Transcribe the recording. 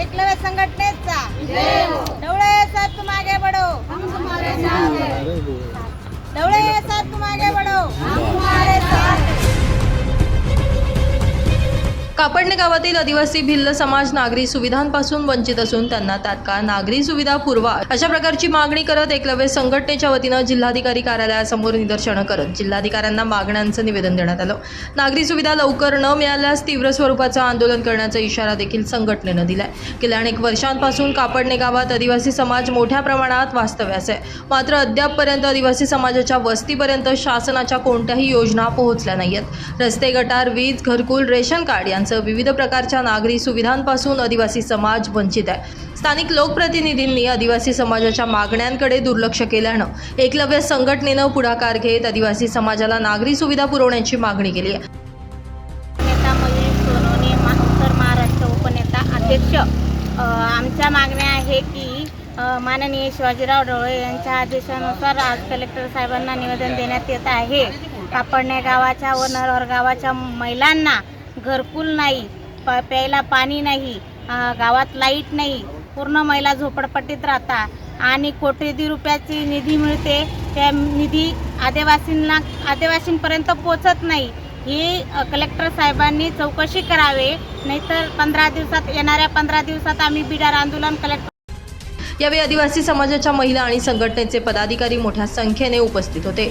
एकलव्य संघटनेचा. डवळे तू मागे बडो. डवळे कापडणे गावातील आदिवासी भिल्ल समाज नागरी सुविधांपासून वंचित असून त्यांना तात्काळ नागरी सुविधा पुरवा अशा प्रकारची मागणी करत एकलव्य संघटनेच्या वतीनं जिल्हाधिकारी कार्यालयासमोर निदर्शनं करत जिल्हाधिकाऱ्यांना मागण्यांचं निवेदन देण्यात आलं. नागरी सुविधा लवकर न मिळाल्यास तीव्र स्वरूपाचं आंदोलन करण्याचा इशारा देखील संघटनेनं दिलाय. गेल्या अनेक वर्षांपासून कापडणे गावात आदिवासी समाज मोठ्या प्रमाणात वास्तव्यास आहे. मात्र अद्यापपर्यंत आदिवासी समाजाच्या वस्तीपर्यंत शासनाच्या कोणत्याही योजना पोहोचल्या नाहीत रस्ते गटार वीज घरकुल रेशन कार्ड यांचं विविध प्रकारच्या नागरी सुविधांपासून आदिवासी समाज वंचित आहे. स्थानिक लोकप्रतिनिधींनी आदिवासी समाजाच्या मागण्यांकडे दुर्लक्ष केल्यानं एकलव्य संघटनेनं पुढाकार घेत आदिवासी समाजाला नागरी सुविधा पुरवण्याची मागणी केली आहे. महाराष्ट्र उपनेता अध्यक्ष आमच्या मागण्या आहे की माननीय शिवाजीराव डोळे यांच्या आदेशानुसार आज कलेक्टर साहेबांना निवेदन देण्यात येत आहे. कापडणे गावाच्या व नरहर गावाच्या महिलांना घरकुल नाही प प्यायला पाणी नाही गावात लाइट नाही पूर्ण महिला झोपडपट्टीत राहता. आणि कोट्यवधी रुपयाची निधी मिळते त्या निधी आदिवासींना आदिवासींपर्यंत पोचत नाही. ही कलेक्टर साहेबांनी चौकशी करावे नाहीतर पंधरा दिवसात येणाऱ्या पंधरा दिवसात आम्ही बिडार आंदोलन कलेक्टर यावेळी आदिवासी समाजाच्या महिला आणि संघटनेचे पदाधिकारी मोठ्या संख्येने उपस्थित होते.